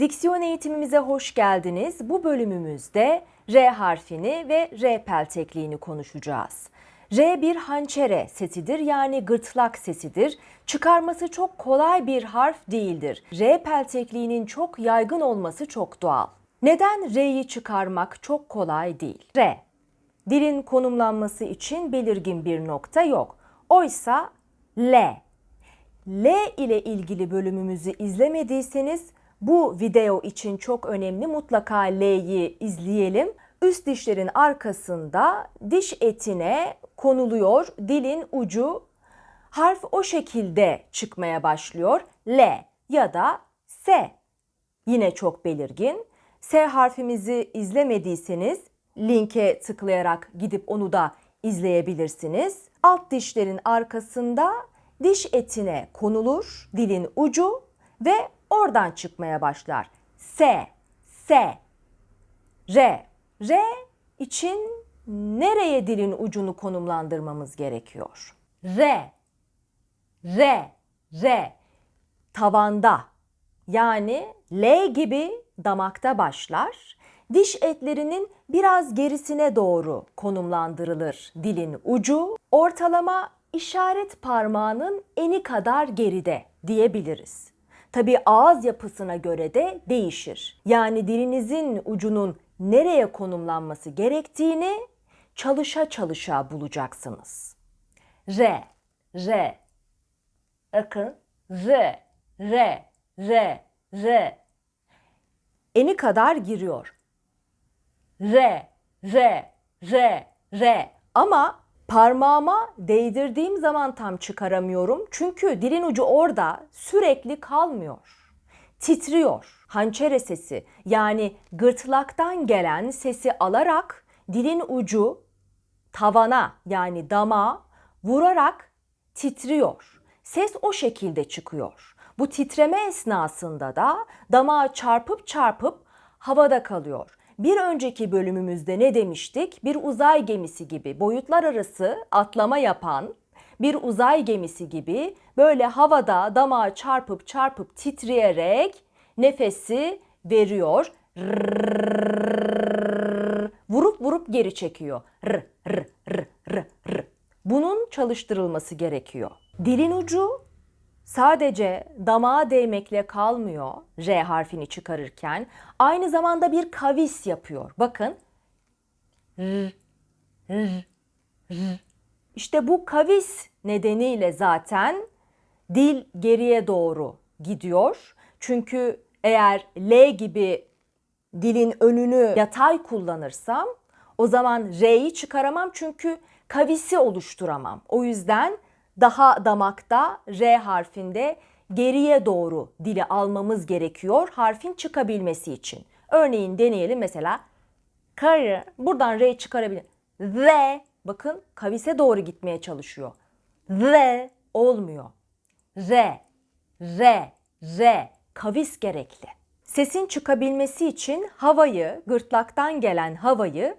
Diksiyon eğitimimize hoş geldiniz. Bu bölümümüzde R harfini ve R peltekliğini konuşacağız. R bir hançere sesidir yani gırtlak sesidir. Çıkarması çok kolay bir harf değildir. R peltekliğinin çok yaygın olması çok doğal. Neden R'yi çıkarmak çok kolay değil? R. Dilin konumlanması için belirgin bir nokta yok. Oysa L. L ile ilgili bölümümüzü izlemediyseniz bu video için çok önemli. Mutlaka L'yi izleyelim. Üst dişlerin arkasında diş etine konuluyor dilin ucu. Harf o şekilde çıkmaya başlıyor. L ya da S. Yine çok belirgin. S harfimizi izlemediyseniz linke tıklayarak gidip onu da izleyebilirsiniz. Alt dişlerin arkasında diş etine konulur dilin ucu ve oradan çıkmaya başlar. S, S, R. R için nereye dilin ucunu konumlandırmamız gerekiyor? R, R, R. Tavanda yani L gibi damakta başlar. Diş etlerinin biraz gerisine doğru konumlandırılır dilin ucu. Ortalama işaret parmağının eni kadar geride diyebiliriz. Tabi ağız yapısına göre de değişir. Yani dilinizin ucunun nereye konumlanması gerektiğini çalışa çalışa bulacaksınız. R, R, bakın R, R, R, R. Eni kadar giriyor. R, R, R, R. Ama parmağıma değdirdiğim zaman tam çıkaramıyorum. Çünkü dilin ucu orada sürekli kalmıyor. Titriyor. Hançere sesi yani gırtlaktan gelen sesi alarak dilin ucu tavana yani dama vurarak titriyor. Ses o şekilde çıkıyor. Bu titreme esnasında da damağa çarpıp çarpıp havada kalıyor. Bir önceki bölümümüzde ne demiştik? Bir uzay gemisi gibi boyutlar arası atlama yapan bir uzay gemisi gibi böyle havada damağa çarpıp çarpıp titreyerek nefesi veriyor. Vurup vurup geri çekiyor. R, r, r, r, r. Bunun çalıştırılması gerekiyor. Dilin ucu sadece damağa değmekle kalmıyor R harfini çıkarırken. Aynı zamanda bir kavis yapıyor. Bakın. İşte bu kavis nedeniyle zaten dil geriye doğru gidiyor. Çünkü eğer L gibi dilin önünü yatay kullanırsam o zaman R'yi çıkaramam çünkü kavisi oluşturamam. O yüzden daha damakta R harfinde geriye doğru dili almamız gerekiyor harfin çıkabilmesi için. Örneğin deneyelim mesela karı buradan R çıkarabilir. Z bakın kavise doğru gitmeye çalışıyor. Z olmuyor. R, R, R kavis gerekli. Sesin çıkabilmesi için havayı, gırtlaktan gelen havayı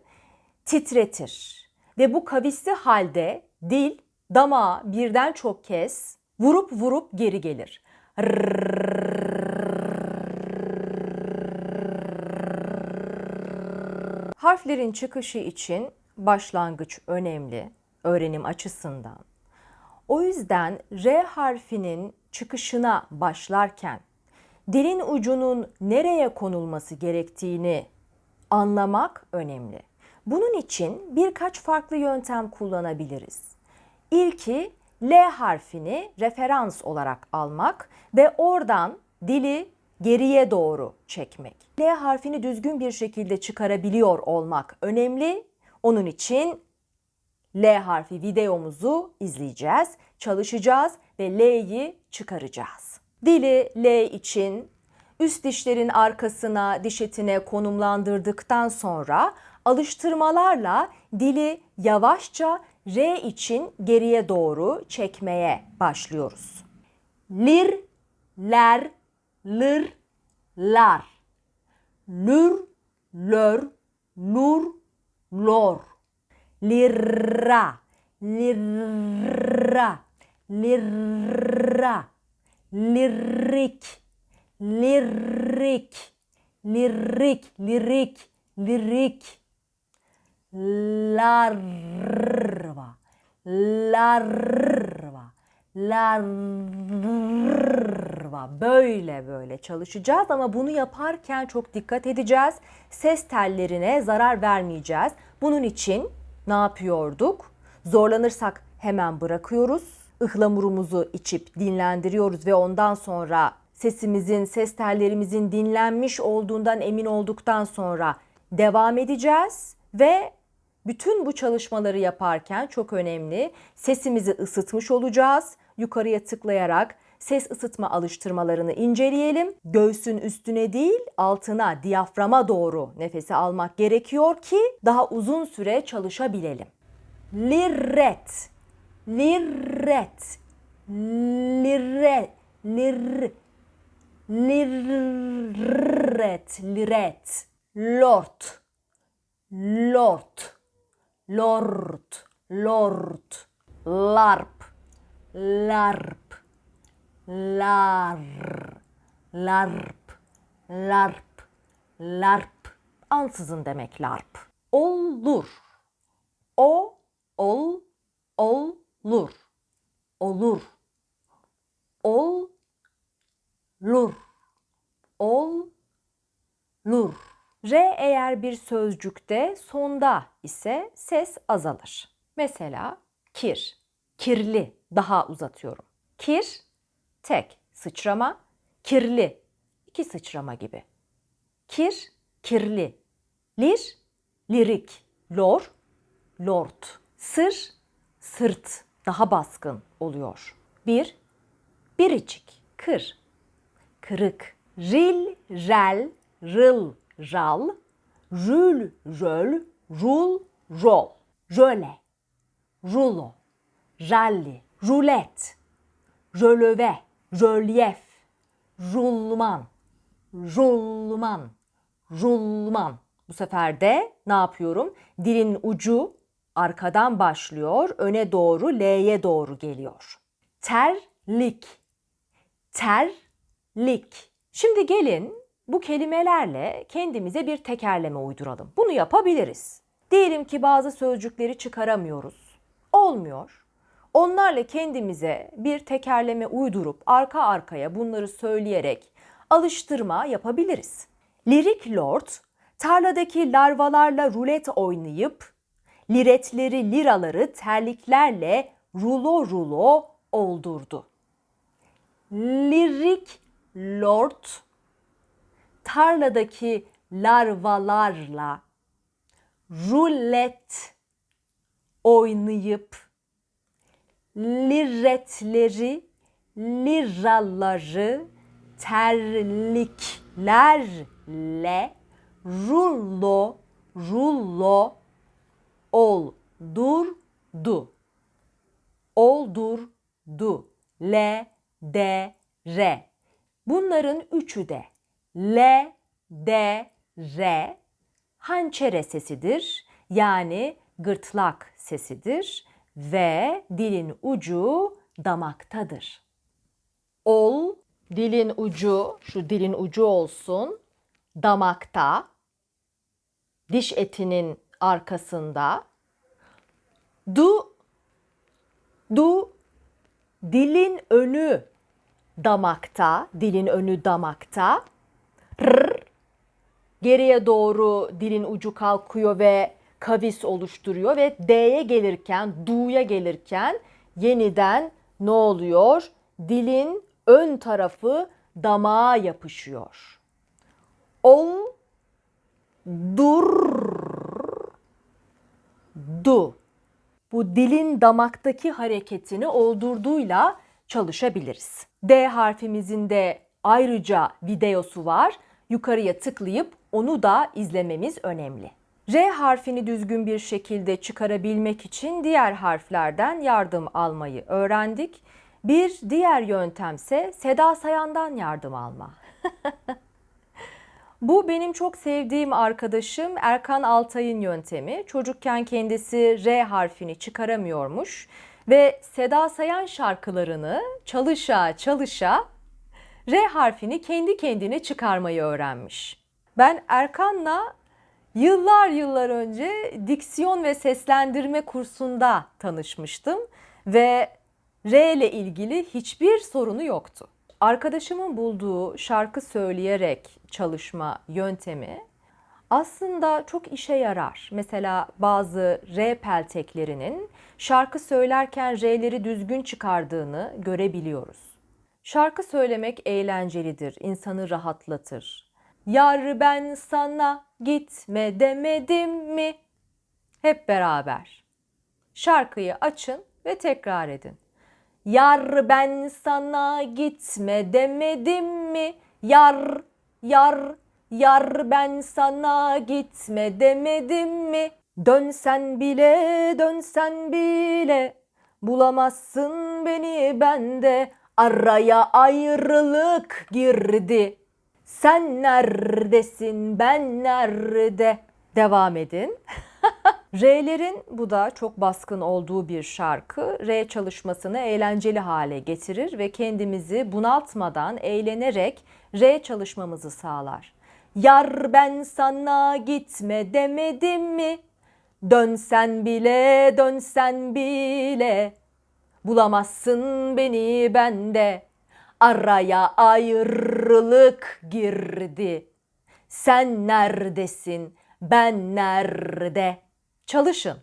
titretir. Ve bu kavisli halde dil damağa birden çok kez vurup vurup geri gelir. Harflerin çıkışı için başlangıç önemli öğrenim açısından. O yüzden R harfinin çıkışına başlarken dilin ucunun nereye konulması gerektiğini anlamak önemli. Bunun için birkaç farklı yöntem kullanabiliriz. İlki L harfini referans olarak almak ve oradan dili geriye doğru çekmek. L harfini düzgün bir şekilde çıkarabiliyor olmak önemli. Onun için L harfi videomuzu izleyeceğiz, çalışacağız ve L'yi çıkaracağız. Dili L için üst dişlerin arkasına, diş etine konumlandırdıktan sonra alıştırmalarla dili yavaşça R için geriye doğru çekmeye başlıyoruz. Lir, ler, lir, lar. Lür, lör, nur, lor. Lirra, lirra, lirra, lirik, lirik, lirik, lirik, lirik, larva, larva, larva. Böyle böyle çalışacağız ama bunu yaparken çok dikkat edeceğiz. Ses tellerine zarar vermeyeceğiz. Bunun için ne yapıyorduk? Zorlanırsak hemen bırakıyoruz. Ihlamurumuzu içip dinlendiriyoruz ve ondan sonra sesimizin, ses tellerimizin dinlenmiş olduğundan emin olduktan sonra devam edeceğiz ve bütün bu çalışmaları yaparken çok önemli sesimizi ısıtmış olacağız. Yukarıya tıklayarak ses ısıtma alıştırmalarını inceleyelim. Göğsün üstüne değil altına, diyaframa doğru nefesi almak gerekiyor ki daha uzun süre çalışabilelim. Lirret, lirret, lirret, lir, lirret, liret, lort, lort, lort, lort, larp, larp, lar, larp, larp, larp. Ansızın demek larp. Olur. O, ol, olur. Olur. Ol, lur. Ol, lur. R eğer bir sözcükte sonda ise ses azalır. Mesela kir, kirli daha uzatıyorum. Kir, tek sıçrama, kirli iki sıçrama gibi. Kir, kirli. Lir, lirik. Lor, lord. Sır, sırt daha baskın oluyor. Bir, biricik. Kır, kırık. Ril, rel, rıl, ral. Rül, röl, rul, rol. Jöle, rulo, ralli, rulet, rölöve, rölyef, rulman, rulman, rulman. Bu sefer de ne yapıyorum? Dilin ucu arkadan başlıyor, öne doğru, L'ye doğru geliyor. Terlik, terlik. Şimdi gelin bu kelimelerle kendimize bir tekerleme uyduralım. Bunu yapabiliriz. Diyelim ki bazı sözcükleri çıkaramıyoruz. Olmuyor. Onlarla kendimize bir tekerleme uydurup arka arkaya bunları söyleyerek alıştırma yapabiliriz. Lirik Lord tarladaki larvalarla rulet oynayıp liretleri liraları terliklerle rulo rulo oldurdu. Lirik Lord tarladaki larvalarla rulet oynayıp liretleri, liraları terliklerle rullo, rullo oldurdu. Oldurdu. L, D, R. Bunların üçü de L, D, R hançere sesidir. Yani gırtlak sesidir ve dilin ucu damaktadır. Ol, dilin ucu, şu dilin ucu olsun, damakta, diş etinin arkasında. Du, du, dilin önü damakta, dilin önü damakta. R, geriye doğru dilin ucu kalkıyor ve kavis oluşturuyor ve D'ye gelirken, du'ya gelirken yeniden ne oluyor? Dilin ön tarafı damağa yapışıyor. Ol, dur, du. Bu dilin damaktaki hareketini oldurduğuyla çalışabiliriz. D harfimizin de ayrıca videosu var. Yukarıya tıklayıp onu da izlememiz önemli. R harfini düzgün bir şekilde çıkarabilmek için diğer harflerden yardım almayı öğrendik. Bir diğer yöntemse Seda Sayan'dan yardım alma. Bu benim çok sevdiğim arkadaşım Erkan Altay'ın yöntemi. Çocukken kendisi R harfini çıkaramıyormuş ve Seda Sayan şarkılarını çalışa çalışa R harfini kendi kendine çıkarmayı öğrenmiş. Ben Erkan'la yıllar yıllar önce diksiyon ve seslendirme kursunda tanışmıştım ve R ile ilgili hiçbir sorunu yoktu. Arkadaşımın bulduğu şarkı söyleyerek çalışma yöntemi aslında çok işe yarar. Mesela bazı R pelteklerinin şarkı söylerken R'leri düzgün çıkardığını görebiliyoruz. Şarkı söylemek eğlencelidir, insanı rahatlatır. Yar ben sana gitme demedim mi? Hep beraber. Şarkıyı açın ve tekrar edin. Yar ben sana gitme demedim mi? Yar, yar, yar ben sana gitme demedim mi? Dönsen bile, dönsen bile bulamazsın beni bende. Araya ayrılık girdi. Sen neredesin, ben nerede? Devam edin. R'lerin bu da çok baskın olduğu bir şarkı. R çalışmasını eğlenceli hale getirir ve kendimizi bunaltmadan eğlenerek R çalışmamızı sağlar. Yar ben sana gitme demedim mi? Dönsen bile, dönsen bile bulamazsın beni bende. Araya ayrılık girdi. Sen neredesin? Ben nerede? Çalışın.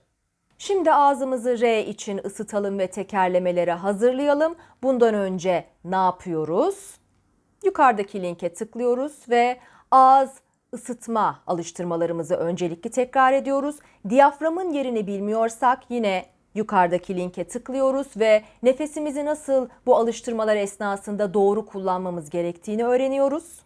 Şimdi ağzımızı R için ısıtalım ve tekerlemelere hazırlayalım. Bundan önce ne yapıyoruz? Yukarıdaki linke tıklıyoruz ve ağız ısıtma alıştırmalarımızı öncelikli tekrar ediyoruz. Diyaframın yerini bilmiyorsak yine yukarıdaki linke tıklıyoruz ve nefesimizi nasıl bu alıştırmalar esnasında doğru kullanmamız gerektiğini öğreniyoruz.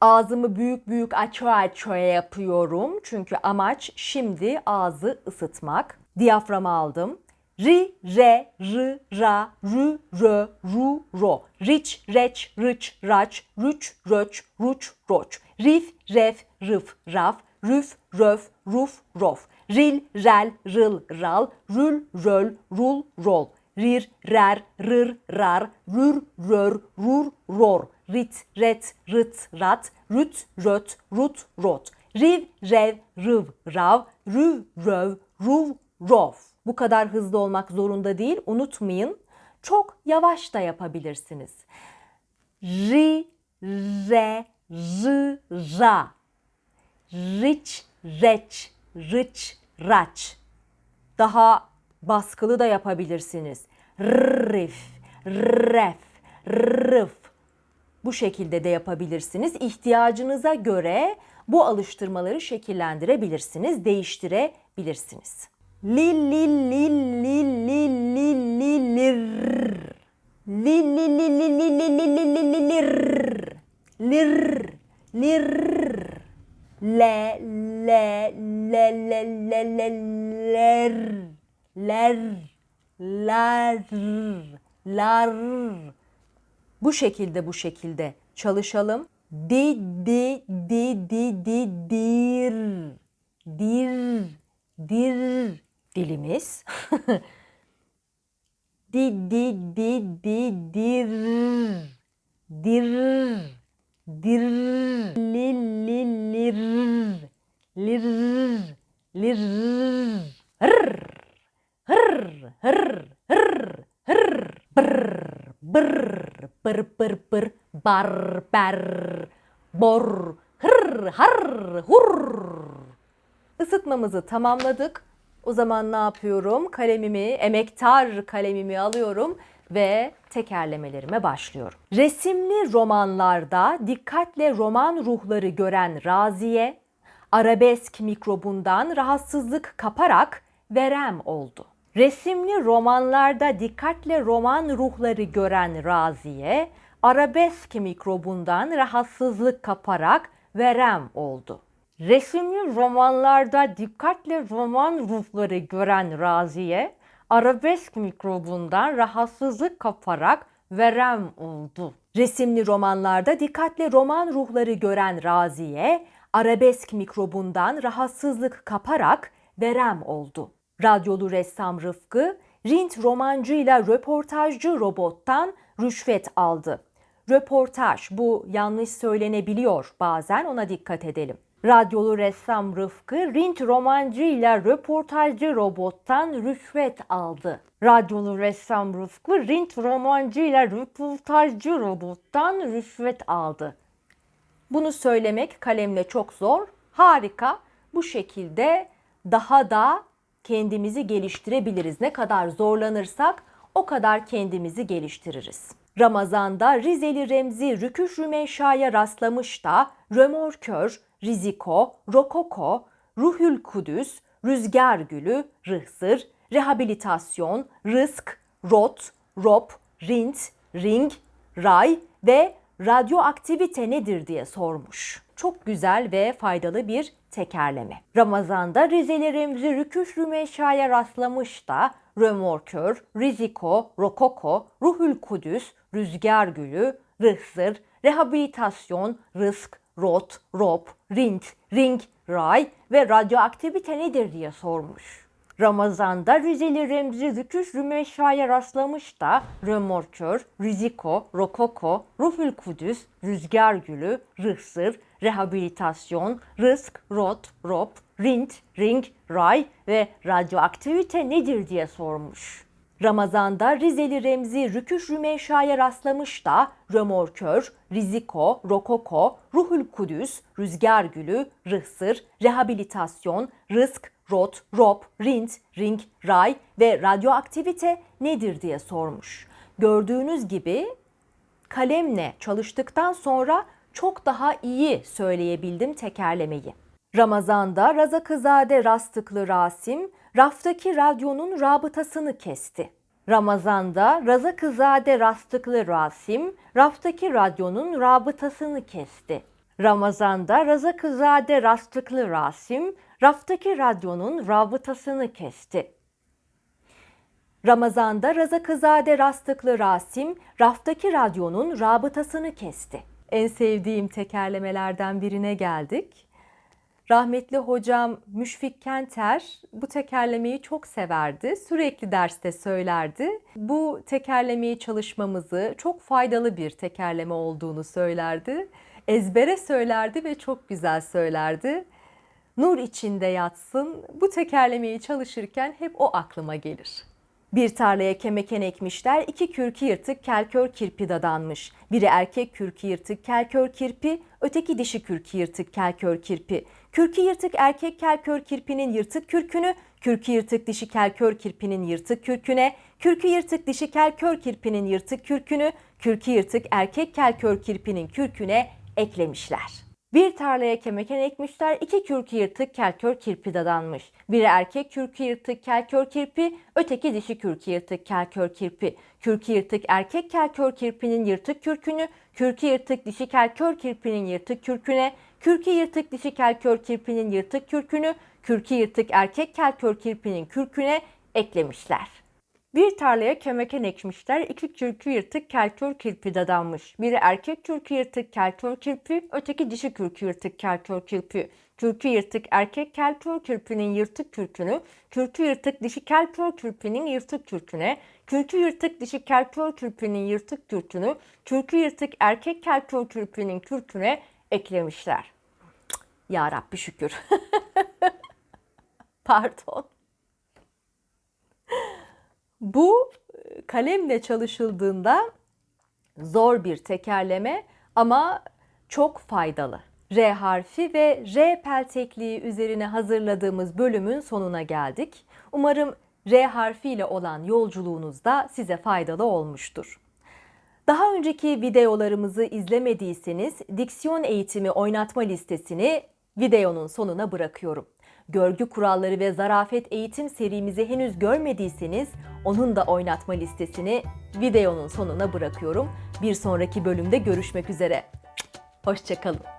Ağzımı büyük büyük açı açı yapıyorum. Çünkü amaç şimdi ağzı ısıtmak. Diyaframı aldım. Ri, re, rı, ra, rü, rö, ru, ro. Riç, reç, rıç, raç, rüç, röç, ruç, roç. Rif, ref, rıf, raf, rüf, röf, ruf, rof. Ril, rel, rıl, ral, rül, röl, rul, rol. Rir, rer, rır, rar, rür, rör, rur, ror. Rit, ret, rıt, rat, rüt, röt, rut, rot. Riv, rev, rıv, rav, rüv, röv, ruv, rov. Bu kadar hızlı olmak zorunda değil. Unutmayın. Çok yavaş da yapabilirsiniz. Ri, re, rı, ra. Riç, reç, rıç, raç. Daha baskılı da yapabilirsiniz. Rif, ref, rıf. Bu şekilde de yapabilirsiniz. İhtiyacınıza göre bu alıştırmaları şekillendirebilirsiniz, değiştirebilirsiniz. Li li li li li li li lir. Li li li li li li li li li li lir. Lir, lir. Le le le le le le ler. Ler, lar, lar. Bu şekilde bu şekilde çalışalım. Di di di di di dir. Dir, dir dilimiz. di di di di dir. Dir, dir. Li li lir. Lir, lir. Rrr. Hır, hır, hır, hır. Brr, brr, bır, bır, bır. Bar, ber, bor. Hır, har, hur. Isıtmamızı tamamladık. O zaman ne yapıyorum? Kalemimi, emektar kalemimi alıyorum ve tekerlemelerime başlıyorum. Resimli romanlarda dikkatle roman ruhları gören Raziye, arabesk mikrobundan rahatsızlık kaparak verem oldu. Resimli romanlarda dikkatle roman ruhları gören Raziye, arabesk mikrobundan rahatsızlık kaparak verem oldu. Resimli romanlarda dikkatle roman ruhları gören Raziye, arabesk mikrobundan rahatsızlık kaparak verem oldu. Resimli romanlarda dikkatle roman ruhları gören Raziye, arabesk mikrobundan rahatsızlık kaparak verem oldu. Radyolu ressam Rıfkı, Rint romancıyla röportajcı robottan rüşvet aldı. Röportaj. Bu yanlış söylenebiliyor bazen ona dikkat edelim. Radyolu ressam Rıfkı Rint romancı ile röportajcı robottan rüşvet aldı. Radyolu ressam Rıfkı Rint romancı ile röportajcı robottan rüşvet aldı. Bunu söylemek kalemle çok zor. Harika. Bu şekilde daha da kendimizi geliştirebiliriz. Ne kadar zorlanırsak o kadar kendimizi geliştiririz. Ramazan'da Rizeli Remzi Rüküş Rümeşa'ya rastlamış da römorkör, riziko, rokoko, ruhül kudüs, rüzgar gülü, rıhsır, rehabilitasyon, rızk, rot, rop, rint, ring, ray ve radyoaktivite nedir diye sormuş. Çok güzel ve faydalı bir tekerleme. Ramazan'da Rizeli Remzi Rüküş Rümeşa'ya rastlamış da römorkör, riziko, rokoko, ruhül kudüs, rüzgar gülü, rıhsır, rehabilitasyon, rızk, rot, rop, rint, ring, ray ve radyoaktivite nedir diye sormuş. Ramazan'da Rizeli Remzi Rüküş Rümeşa'ya rastlamış da römorkör, riziko, rokoko, ruhül kudüs, rüzgar gülü, rıhsır, rehabilitasyon, rızk, rot, rop, rint, ring, ray ve radyoaktivite nedir diye sormuş. Ramazan'da Rizeli Remzi Rüküş Rümeşa'ya rastlamış da römorkör, riziko, rokoko, ruhül kudüs, rüzgar gülü, rıhsır, rehabilitasyon, rızk, rot, rop, rint, ring, ray ve radyoaktivite nedir diye sormuş. Gördüğünüz gibi kalemle çalıştıktan sonra çok daha iyi söyleyebildim tekerlemeyi. Ramazan'da Razakızade Rastıklı Rasim, raftaki radyonun rabıtasını kesti. Ramazan'da Razakızade Rastıklı Rasim, raftaki radyonun rabıtasını kesti. Ramazan'da Razakızade Rastıklı Rasim, raftaki radyonun rabıtasını kesti. Ramazan'da Razakızade Rastıklı Rasim, raftaki radyonun rabıtasını kesti. En sevdiğim tekerlemelerden birine geldik. Rahmetli hocam Müşfik Kenter bu tekerlemeyi çok severdi. Sürekli derste söylerdi. Bu tekerlemeyi çalışmamızı çok faydalı bir tekerleme olduğunu söylerdi. Ezbere söylerdi ve çok güzel söylerdi. Nur içinde yatsın. Bu tekerlemeyi çalışırken hep o aklıma gelir. Bir tarlaya kemeken ekmişler, iki kürkü yırtık kelkör kirpi dadanmış. Biri erkek kürkü yırtık kelkör kirpi, öteki dişi kürkü yırtık kelkör kirpi. Kürkü yırtık erkek kelkör kirpinin yırtık kürkünü, kürkü yırtık dişi kelkör kirpinin yırtık kürküne, kürkü yırtık dişi kelkör kirpinin yırtık kürkünü, kürkü yırtık erkek kelkör kirpinin kürküne eklemişler. Bir tarlaya kemeken ekmişler, iki kürkü yırtık kelkör kirpi dadanmış. Biri erkek kürkü yırtık kelkör kirpi, öteki dişi kürkü yırtık kelkör kirpi. Kürkü yırtık erkek kelkör kirpinin yırtık kürkünü, kürkü yırtık dişi kelkör kirpinin yırtık kürküne, kürkü yırtık dişi kelkör kirpinin yırtık kürkünü, kürkü yırtık erkek kelkör kirpinin kürküne eklemişler. Bir tarlaya kemeken ekmişler, iki kürkü yırtık kelkör kirpi dadanmış. Biri erkek kürkü yırtık kelkör kirpi, öteki dişi kürkü yırtık kelkör kirpi. Kürkü yırtık erkek kelkör kirpinin yırtık kürkünü, kürkü yırtık dişi kelkör kirpinin yırtık kürküne, kürkü yırtık dişi kelkör kirpinin yırtık kürkünü, kürkü yırtık erkek kelkör kirpinin kürküne eklemişler. Ya Rabbi şükür. Pardon. Bu e, kalemle çalışıldığında zor bir tekerleme ama çok faydalı. R harfi ve R peltekliği üzerine hazırladığımız bölümün sonuna geldik. Umarım R harfiyle olan yolculuğunuz da size faydalı olmuştur. Daha önceki videolarımızı izlemediyseniz diksiyon eğitimi oynatma listesini videonun sonuna bırakıyorum. Görgü kuralları ve zarafet eğitim serimizi henüz görmediyseniz onun da oynatma listesini videonun sonuna bırakıyorum. Bir sonraki bölümde görüşmek üzere. Hoşçakalın.